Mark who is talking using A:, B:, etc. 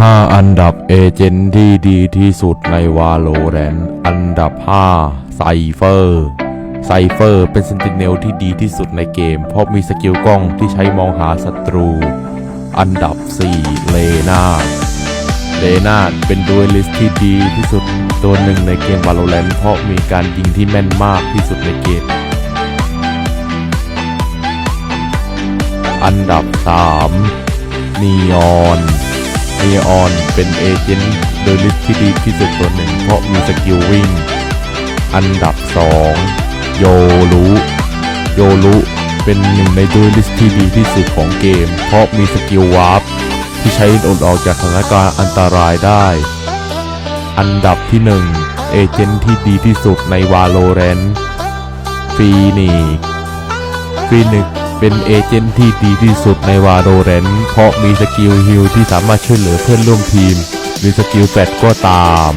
A: 5 อันดับเอเจนต์ที่ดีที่สุดในวาโลแรนอันดับ 5 ไซเฟอร์ไซเฟอร์เป็นเซนติเนลที่ดีที่สุดในเกม เพราะมีสกิลกล้องที่ใช้มองหาศัตรู อันดับ 4 เลนาเลนาเป็นดูเอลิสที่ดีที่สุดตัวหนึ่งในเกม Valorant เพราะมีการยิงที่แม่นมากที่สุดในเกม อันดับ 3 นีออน นีออนเป็นเอเจนต์โดยลิสที่ดีที่สุดตัวหนึ่ง เพราะมีสกิลวิ่ง อันดับ 2 โยรุโยรุเป็นหนึ่งในดูลิสที่ดีที่สุดของเกม เพราะมีสกิลวาร์ปที่ใช้อดออกจากสถานการณ์อันตรายได้ อันดับที่ 1 เอเจนต์ที่ดีที่สุดในวาโลแรนฟีนิกฟีนิก เป็นเอเจนต์ที่ดีที่สุดในวาโรเรนเพราะมีสกิลฮิลที่สามารถช่วยเหลือเพื่อนร่วมทีม หรือสกิลแฟดก็ตาม